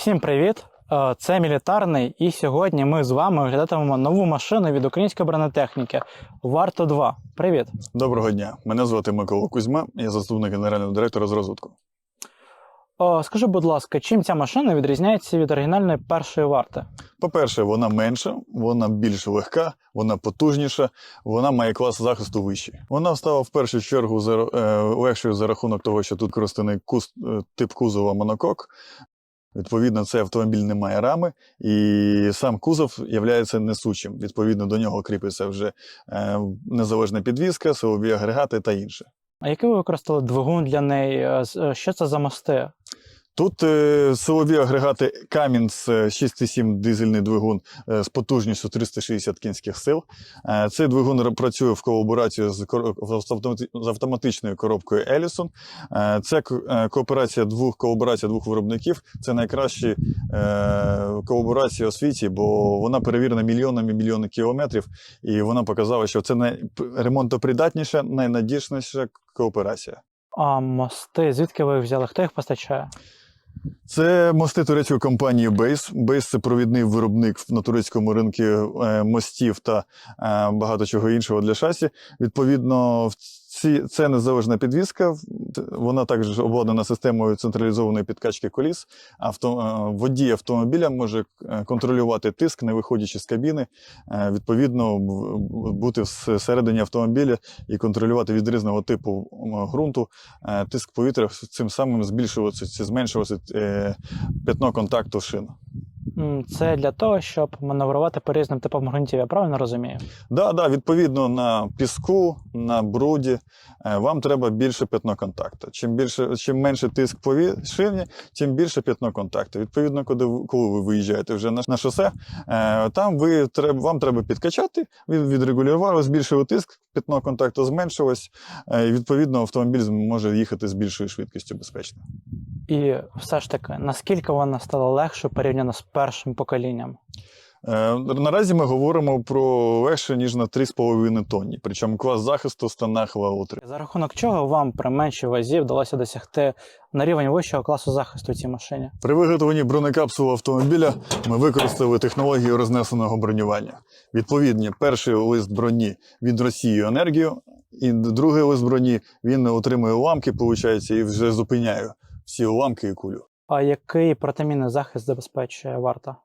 Всім привіт! Е, Це мілітарний, і сьогодні ми з вами оглядатимемо нову машину від української бронетехніки Варто 2. Привіт! Доброго дня. Мене звати Микола Кузьма, я заступник генерального директора з розвитку. О, скажи, будь ласка, чим ця машина відрізняється від оригінальної першої варти? По-перше, вона менша, вона більш легка, вона потужніша, вона має клас захисту вищий. Вона стала в першу чергу е, легшою за рахунок того, що тут використаний кус, е, тип кузова монокок. Відповідно, цей автомобіль не має рами, і сам кузов є несучим. Відповідно, до нього кріпиться вже е, незалежна підвізка, силові агрегати та інше. А який ви використали двигун для неї? Е, е, Що це за мости? Тут е, силові агрегати е, 6,7 дизельний двигун е, з потужністю 360 кінських сил. Е, цей двигун працює в колаборації з, з автоматичною коробкою Ellison. Е, це е, кооперація двох колаборація двох виробників. Це найкращі е, колаборації у світі, бо вона перевірена мільйонами мільйони кілометрів, і вона показала, що це най- ремонтопридатніша, найнадіжніша кооперація. А мости, звідки ви їх взяли? Хто їх постачає? Це мости турецької компанії Бейс. Бейс – це провідний виробник на турецькому ринку е, мостів та е, багато чого іншого для шасі. Відповідно, в ці, це незалежна підвізка. Вона також обладнана системою централізованої підкачки коліс. Авто, е, водій автомобіля може е, контролювати тиск, не виходячи з кабіни. Е, Відповідно, бути всередині автомобіля і контролювати від різного типу ґрунту тиск повітря, цим самим збільшуватися чи зменшуватися п'ятно контакту шин. Це для того, щоб маневрувати по різним типам ґрунтів, я правильно розумію? Да, да, відповідно на піску, на бруді е, вам треба більше п'ятно контакту. Чим більше, чим менше тиск по ві- тим більше п'ятно контакту. Відповідно, коли, коли ви виїжджаєте вже на, на шосе, е, там ви вам треба підкачати, від, відрегулювали, збільшили тиск, п'ятно контакту зменшилось, е, і відповідно автомобіль може їхати з більшою швидкістю безпечно. І все ж таки, наскільки вона стала легшою порівняно з першим поколінням? Е, Наразі ми говоримо про легше, ніж на 3,5 тонні. Причому клас захисту станах Level 3. За рахунок чого вам при меншій вазі вдалося досягти на рівень вищого класу захисту цій машині? При виготовленні бронекапсули автомобіля ми використали технологію рознесеного бронювання. Відповідні, перший лист броні від Росії енергію, і другий лист броні він не отримує уламки, виходить, і вже зупиняє всі уламки і кулю. А який протимінний захист забезпечує варта?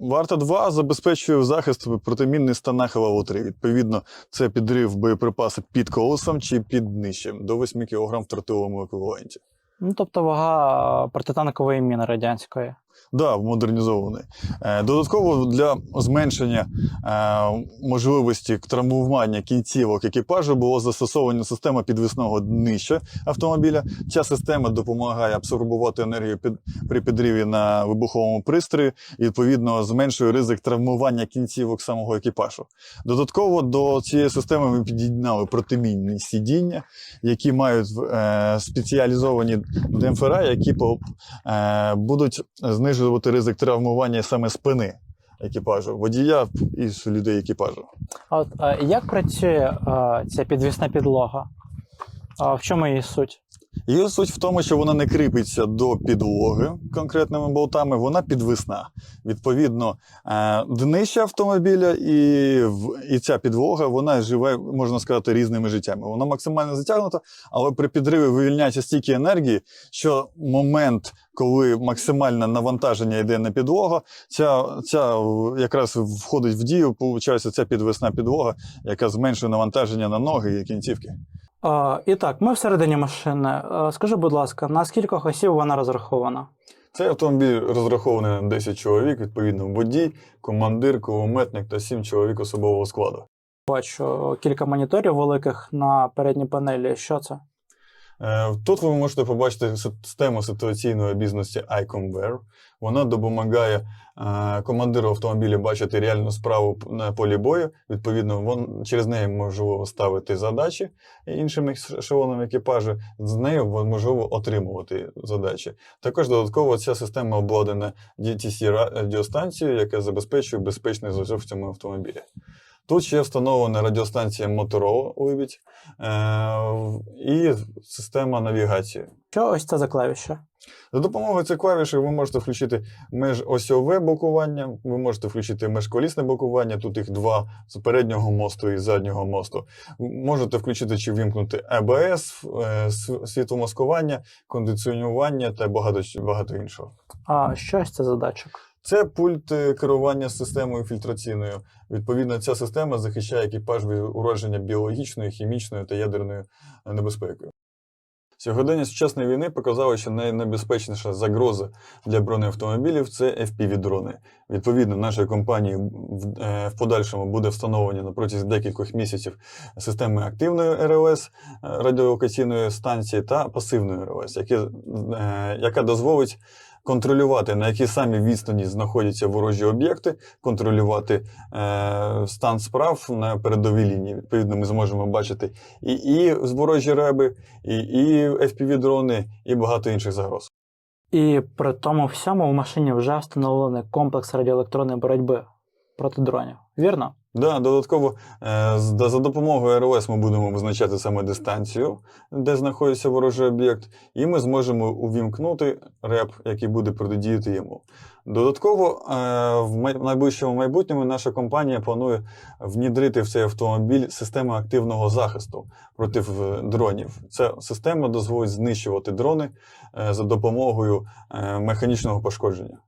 Варта 2 забезпечує захист протимінний Level 3. Відповідно, це підрив боєприпаси під колесом чи під нижчим до 8 кг в тротиловому еквіваленті. Ну, тобто вага протитанкової міни радянської. Да, модернізований. Е, Додатково для зменшення е, можливості травмування кінцівок екіпажу було застосована система підвісного днища автомобіля. Ця система допомагає абсорбувати енергію під, при підриві на вибуховому пристрої і відповідно зменшує ризик травмування кінцівок самого екіпажу. Додатково до цієї системи ми під'єднали протимінні сидіння, які мають е, спеціалізовані демпфера, які будуть знижувати ризик травмування саме спини екіпажу, водія і людей екіпажу. А от а як працює а, ця підвісна підлога? А в чому її суть? Її суть в тому, що вона не кріпиться до підлоги конкретними болтами, вона підвисна. Відповідно, е, днище автомобіля і, і ця підлога вона живе, можна сказати, різними життями. Вона максимально затягнута, але при підриві вивільняється стільки енергії, що момент, коли максимальне навантаження йде на підлогу, ця, ця якраз входить в дію, виходить, ця підвисна підлога, яка зменшує навантаження на ноги і кінцівки. І так, ми всередині машини. Е, скажи, будь ласка, на скільки осіб вона розрахована? Цей автомобіль розрахований на 10 чоловік, відповідно, водій, командир, кулеметник та 7 чоловік особового складу. Бачу кілька моніторів великих на передній панелі. Що це? Е, Тут ви можете побачити систему ситуаційної обізності iComWare. Вона допомагає е, командиру автомобіля бачити реальну справу на полі бою. Відповідно, вон, через неї можливо ставити задачі іншим ешелонам екіпажу. З нею можливо отримувати задачі. Також додатково ця система обладнана DTC радіостанцією, яка забезпечує безпечний зв'язок в цьому автомобілі. Тут ще встановлена радіостанція Motorola Уявіть, е, і система навігації. Що ось це за клавіша? За допомогою цих клавішей ви можете включити межосьове блокування, ви можете включити межколісне блокування, тут їх два з переднього мосту і заднього мосту. Можете включити чи вимкнути ЕБС, е, світломаскування, кондиціонування та багато, багато іншого. А що ж це за датчик? Це пульт е, керування системою фільтраційною. Відповідно, ця система захищає екіпаж від ураження біологічною, хімічною та ядерною е, небезпекою. Сьогодення сучасної війни показало, що найнебезпечніша загроза для бронеавтомобілів це FPV-дрони. Відповідно, нашої компанії в, е, в подальшому буде встановлені на протязі декількох місяців системи активної РЛС радіолокаційної станції та пасивної РЛС, яка дозволить контролювати, на якій самій відстані знаходяться ворожі об'єкти, контролювати е, стан справ на передовій лінії. Відповідно, ми зможемо бачити і, і ворожі реби, і, і FPV-дрони, і багато інших загроз. І при тому всьому в машині вже встановлений комплекс радіоелектронної боротьби проти дронів. Вірно? Да, додатково е, за допомогою РЛС ми будемо визначати саме дистанцію, де знаходиться ворожий об'єкт, і ми зможемо увімкнути реп, який буде протидіяти йому. Додатково е, в найближчому майбутньому наша компанія планує внідрити в цей автомобіль систему активного захисту проти е, дронів. Ця система дозволить знищувати дрони за допомогою механічного пошкодження.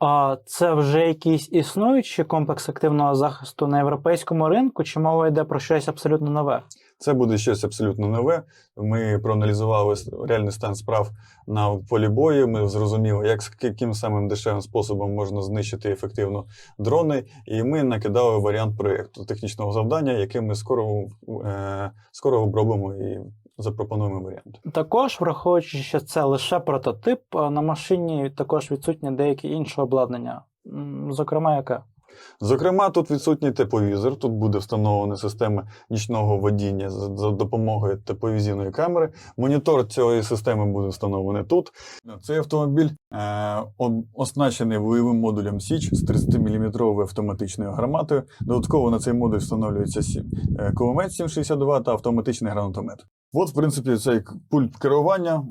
А це вже якийсь існуючий комплекс активного захисту на європейському ринку, чи мова йде про щось абсолютно нове? Це буде щось абсолютно нове. Ми проаналізували реальний стан справ на полі бою. Ми зрозуміли, як яким самим дешевим способом можна знищити ефективно дрони. І ми накидали варіант проєкту технічного завдання, яке ми скоро, е, скоро обробимо і запропонуємо варіант. Також, враховуючи, що це лише прототип, а на машині також відсутнє деяке інше обладнання. Зокрема, яке? Зокрема, тут відсутній тепловізор, тут буде встановлена система нічного водіння за, допомогою тепловізійної камери. Монітор цієї системи буде встановлений тут. Цей автомобіль е, оснащений бойовим модулем Січ з 30-мм автоматичною гарматою. Додатково на цей модуль встановлюється е, кулемет 762 та автоматичний гранатомет. От, в принципі, цей пульт керування,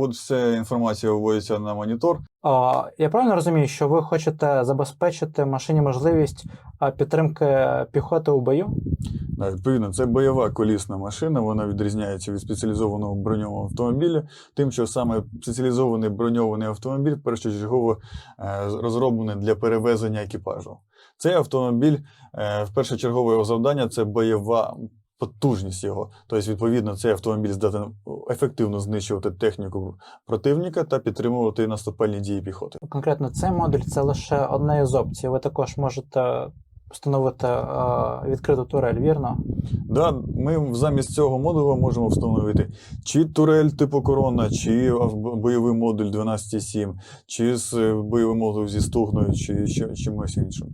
от вся інформація виводиться на монітор. А, я правильно розумію, що ви хочете забезпечити машині можливість підтримки піхоти у бою? Да, відповідно, це бойова колісна машина, вона відрізняється від спеціалізованого броньованого автомобіля, тим, що саме спеціалізований броньований автомобіль першочергово е, розроблений для перевезення екіпажу. Цей автомобіль, е, в першочергове його завдання це бойова потужність його. Тобто, відповідно, цей автомобіль здатен ефективно знищувати техніку противника та підтримувати наступальні дії піхоти. Конкретно цей модуль це лише одна із опцій. Ви також можете встановити а, відкриту турель, вірно? Да, ми замість цього модуля можемо встановити чи турель типу корона, чи бойовий модуль 12.7, чи з е, бойовий модуль зі стугною, чи чимось іншим.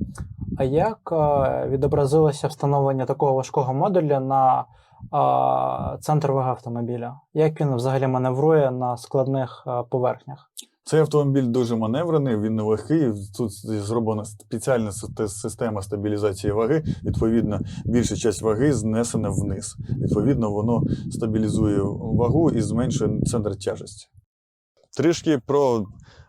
А як а, відобразилося встановлення такого важкого модуля на а, центр ваги автомобіля? Як він взагалі маневрує на складних а, поверхнях? Цей автомобіль дуже маневрений, він не легкий. Тут зроблена спеціальна система стабілізації ваги. Відповідно, більша частина ваги знесена вниз. Відповідно, воно стабілізує вагу і зменшує центр тяжесті. Трішки про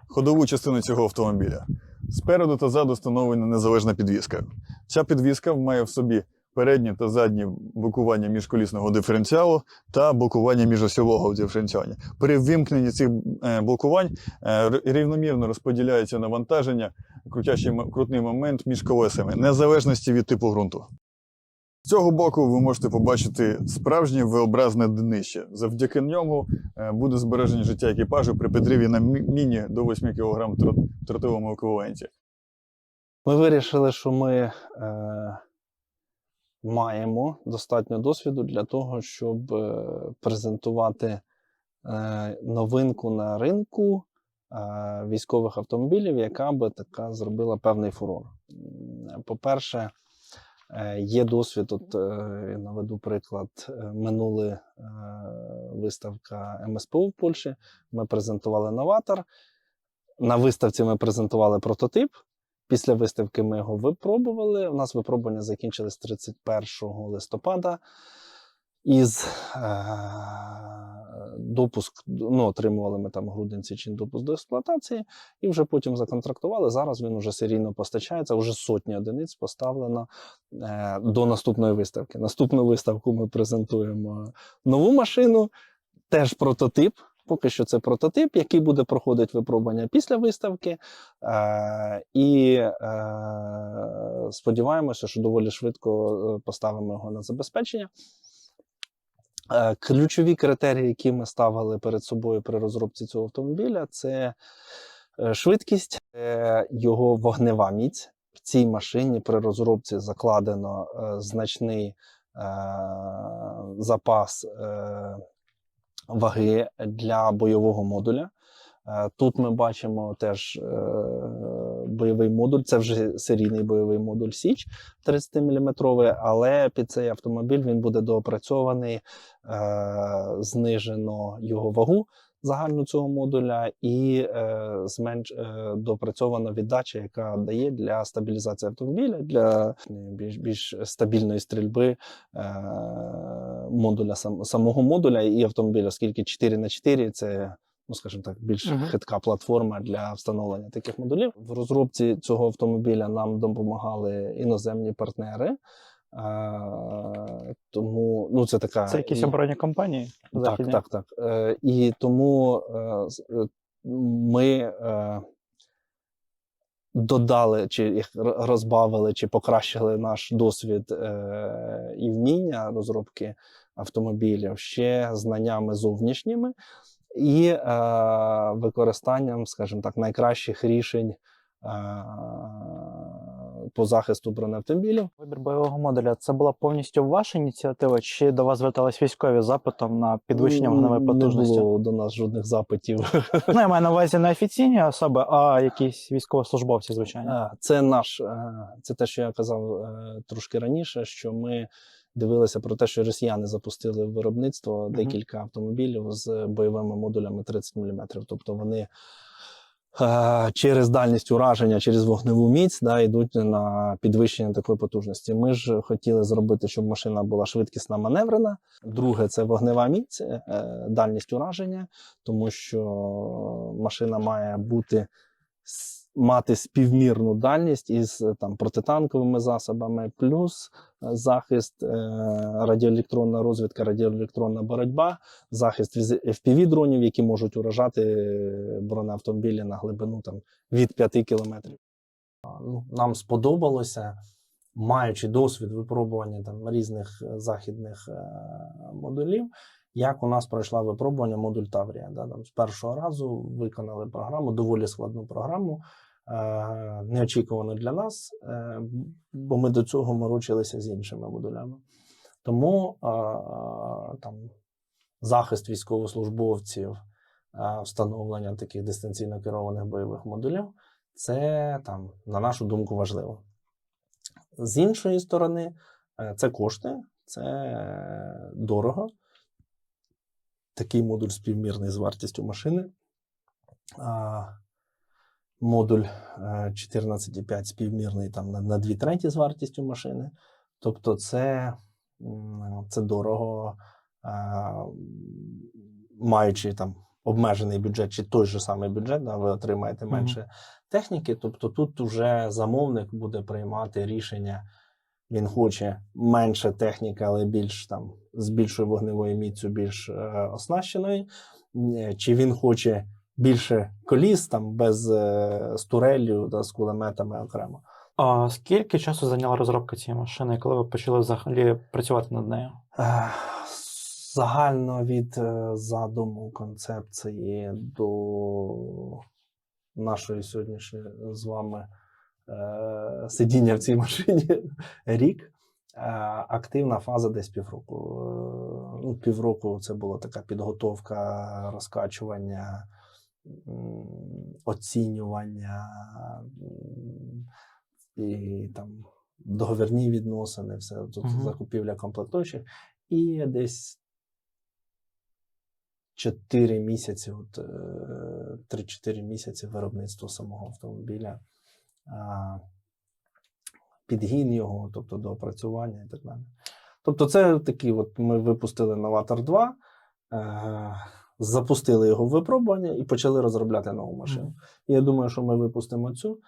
ходову частину цього автомобіля. Спереду та ззаду встановлена незалежна підвіска. Ця підвіска має в собі переднє та заднє блокування міжколісного диференціалу та блокування міжосьового диференціалу. При вимкненні цих е, блокувань е, рівномірно розподіляється навантаження, крутящий крутний момент між колесами, незалежності від типу ґрунту. З цього боку ви можете побачити справжнє V-образне днище. Завдяки ньому е, буде збереження життя екіпажу при підриві на міні до 8 кг в тротиловому еквіваленті. Ми вирішили, що ми е, маємо достатньо досвіду для того, щоб е, презентувати е, новинку на ринку е, військових автомобілів, яка би така зробила певний фурор. По-перше, є досвід, от е, я наведу приклад, е, минули е, виставка МСПУ в Польщі. Ми презентували новатор. На виставці ми презентували прототип. Після виставки ми його випробували. У нас випробування закінчились 31 листопада. Із е- допуск, ну, отримували ми там грудень січень допуск до експлуатації, і вже потім законтрактували. Зараз він вже серійно постачається, вже сотні одиниць поставлено е, до наступної виставки. Наступну виставку ми презентуємо нову машину, теж прототип. Поки що це прототип, який буде проходити випробування після виставки. Е, і е, сподіваємося, що доволі швидко е, поставимо його на забезпечення. Е, Ключові критерії, які ми ставили перед собою при розробці цього автомобіля, це е, швидкість, е, його вогнева міць. В цій машині при розробці закладено значний запас ваги для бойового модуля. Тут ми бачимо теж бойовий модуль. Це вже серійний бойовий модуль Січ 30-мм, але під цей автомобіль він буде доопрацьований, е, знижено його вагу загальну цього модуля, і е, зменш, е, доопрацьована віддача, яка дає для стабілізації автомобіля, для більш, більш стабільної стрільби е, модуля сам, самого модуля і автомобіля, оскільки 4 на 4 це. Ну, скажімо так, більш Мгм. хитка платформа для встановлення таких модулів. В розробці цього автомобіля нам допомагали іноземні партнери. Е, тому ну, це така Це якісь оборонні компанії? так, західні? так, так. Е, і тому е, е, ми е, додали, чи їх розбавили, чи покращили наш досвід е, і вміння розробки автомобілів ще знаннями зовнішніми і е, використанням, скажімо так, найкращих рішень. е, По захисту бронеавтомобілів Вибір бойового модуля це була повністю ваша ініціатива, чи до вас звертались військові запитом на підвищення вогневої потужності? Не було до нас жодних запитів. Ну, я маю на увазі не офіційні особи, а якісь військовослужбовці, звичайно. Це наш, е, це те, що я казав е, трошки раніше, що ми дивилися про те, що росіяни запустили в виробництво декілька автомобілів з бойовими модулями 30 мм. Тобто вони е, через дальність ураження, через вогневу міць да, йдуть на підвищення такої потужності. Ми ж хотіли зробити, щоб машина була швидкісна маневрена. Друге, це вогнева міць, е, дальність ураження, тому що машина має бути мати співмірну дальність із е, там протитанковими засобами, плюс е, захист, е, радіоелектронна розвідка, радіоелектронна боротьба, захист fpv дронів, які можуть уражати бронеавтомобілі на глибину там від 5 кілометрів. Ну, нам сподобалося, маючи досвід випробування там різних західних модулів, як у нас пройшла випробування модуль Таврія. Да, там з першого разу виконали програму, доволі складну програму, неочікувано для нас, е, бо ми до цього морочилися з іншими модулями. Тому е, там, захист військовослужбовців, е, встановлення таких дистанційно керованих бойових модулів це там, на нашу думку, важливо. З іншої сторони, е, це кошти, це е, дорого. Такий модуль співмірний з вартістю машини. Модуль е, 14,5 співмірний там, на, на 2 треті з вартістю машини. Тобто, це, це дорого, а, маючи там обмежений бюджет чи той же самий бюджет, да, ви отримаєте менше техніки. Тобто тут вже замовник буде приймати рішення. Він хоче менше техніки, але більш там з більшою вогневою міцю, більш е, оснащеної. Е, Чи він хоче більше коліс там без е, з турелью та з кулеметами окремо. А скільки часу зайняла розробка цієї машини, коли ви почали взагалі працювати над нею? Е, Загально від е, задуму концепції до нашої сьогоднішньої з вами е, сидіння в цій машині рік. Е, Активна фаза десь півроку. Ну, півроку це була така підготовка, розкачування, оцінювання і там договірні відносини, все тут Мгм. закупівля комплектуючих. І десь 4 місяці, от, е, 3-4 місяці виробництва самого автомобіля, підгін його, тобто доопрацювання і так далі. Тобто, це такі, от ми випустили Новатор 2. Запустили його в випробування і почали розробляти нову машину. Мгм. І я думаю, що ми випустимо цю.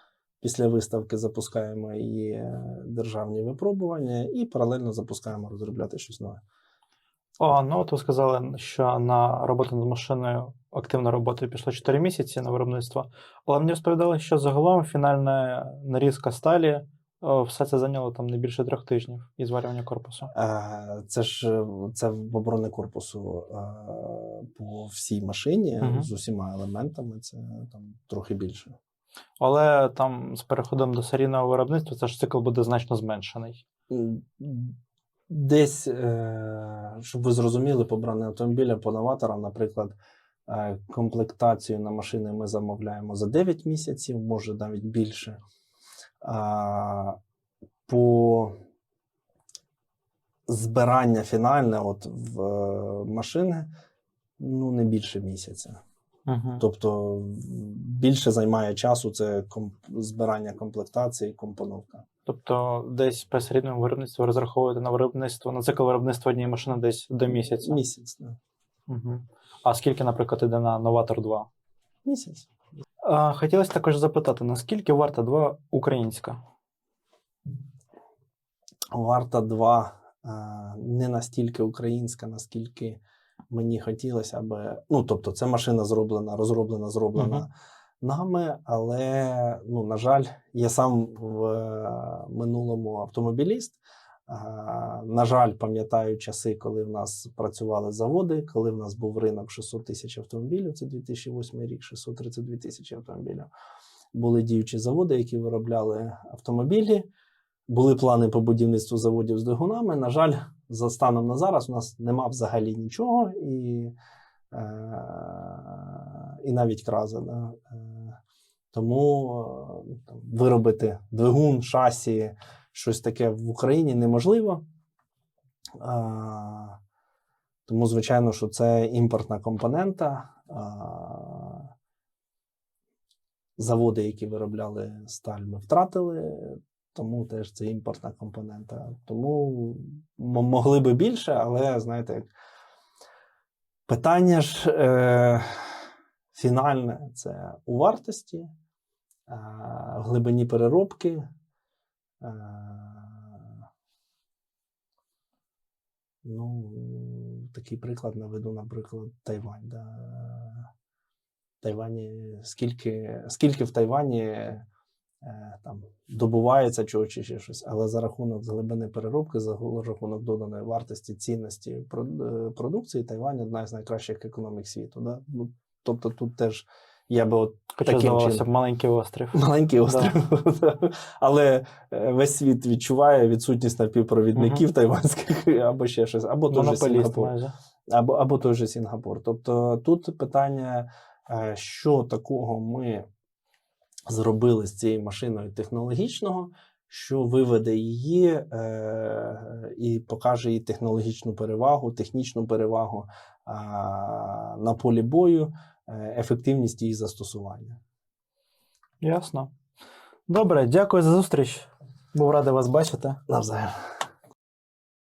Після виставки запускаємо її е, державні випробування і паралельно запускаємо розробляти щось нове. О, ну ви сказали, що на роботу над машиною активна робота пішло 4 місяці на виробництво. Але мені розповідали, що загалом фінальна нарізка сталі все це зайняло там не більше трьох тижнів і зварювання корпусу. Е, Це ж е, це в оборони корпусу е, по всій машині Мгм. з усіма елементами. Це там трохи більше. Але там з переходом до серійного виробництва це ж цикл буде значно зменшений. Десь, щоб ви зрозуміли, по броні автомобіля по новаторам, наприклад, комплектацію на машини ми замовляємо за 9 місяців, може навіть більше. По збирання фінальне от в е, машини ну, не більше місяця. Угу. Тобто більше займає часу це комп- збирання комплектації і компоновка. Тобто десь при серійному виробництві розраховувати на виробництво на цикл виробництва однієї машини десь до місяця. Місяць, да. Угу. А скільки, наприклад, іде на Новатор 2? Місяць. Хотілося також запитати, наскільки варта 2 українська? Варта 2 е, не настільки українська, наскільки мені хотілося аби. Ну, тобто, це машина зроблена, розроблена, зроблена Мгм. нами, але, ну, на жаль, я сам в е, минулому автомобіліст. Е, На жаль, пам'ятаю часи, коли в нас працювали заводи, коли в нас був ринок 600 тисяч автомобілів, це 2008 рік, 632 тисячі автомобілів. Були діючі заводи, які виробляли автомобілі. Були плани по будівництву заводів з двигунами. На жаль, за станом на зараз у нас нема взагалі нічого, і, е, і навіть крази. Да? Е, тому е, там, виробити двигун, шасі, щось таке в Україні неможливо. А, тому, звичайно, що це імпортна компонента. А, заводи, які виробляли сталь, ми втратили тому теж це імпортна компонента. Тому могли би більше, але знаєте, питання ж е, фінальне це у вартості, е, глибині переробки. Е, ну, такий приклад наведу, наприклад, Тайвань. Да. Тайвані, скільки, скільки в Тайвані е, там добувається чого чи ще щось, але за рахунок глибини переробки, за рахунок доданої вартості цінності е, продукції, Тайвань одна з найкращих економік світу. Да? Ну, тобто тут теж я би от Хоча здавалося б маленький острів. Маленький острів, але е, весь світ відчуває відсутність напівпровідників тайванських або ще щось, або той же Монополіст Сінгапур майже. або, або той же Сінгапур. Тобто тут питання, е, що такого ми зробили з цією машиною технологічного, що виведе її е, і покаже їй технологічну перевагу, технічну перевагу а, на полі бою, е, ефективність її застосування. Ясно. Добре, дякую за зустріч. Був радий вас бачити. Навзаєм.